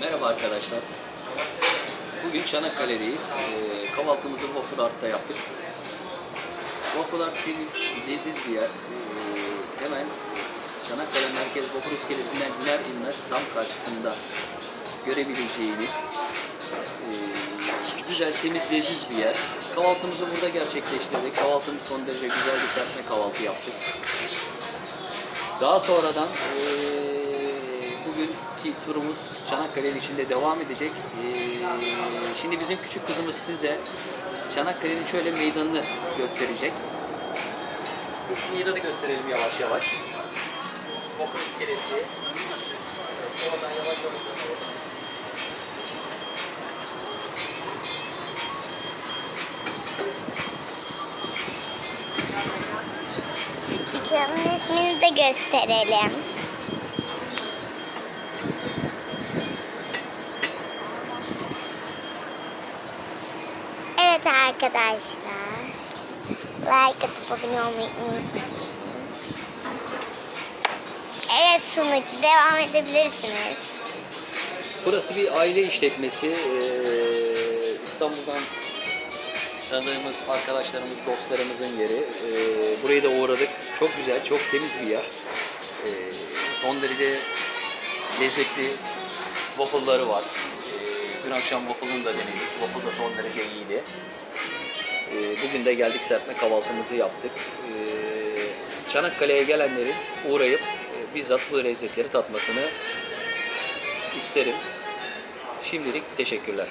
Merhaba arkadaşlar. Bugün Çanakkale'deyiz. Ee, kahvaltımızı Waffle Art'ta yaptık. Waffle Art temiz, leziz bir yer. Ee, hemen Çanakkale Merkez Vapur İskelesi'nden iner inmez tam karşısında görebileceğiniz ee, güzel, temiz, leziz bir yer. Kahvaltımızı burada gerçekleştirdik. Kahvaltımız son derece güzel bir serpme kahvaltı yaptık. Daha sonradan eee bugünkü turumuz Çanakkale'nin içinde devam edecek. Eee, şimdi bizim küçük kızımız size Çanakkale'nin şöyle meydanını gösterecek. Meydanı gösterelim yavaş yavaş. Vapur iskelesi. Oradan yavaş yavaş. Dükkanın ismini de gösterelim. Evet arkadaşlar. Like atıp abone olmayı unutmayın. Evet sunucu devam edebilirsiniz. Burası bir aile işletmesi. Ee, İstanbul'dan tanıdığımız arkadaşlarımız, dostlarımızın yeri. Ee, buraya da uğradık. Çok güzel, çok temiz bir yer. Ee, son derece lezzetli waffle'ları var. Dün akşam waffle'ını da denedik. Waffle da son derece iyiydi. Ee, bugün de geldik serpme kahvaltımızı yaptık. Ee, Çanakkale'ye gelenlerin uğrayıp e, bizzat bu lezzetleri tatmasını isterim. Şimdilik teşekkürler.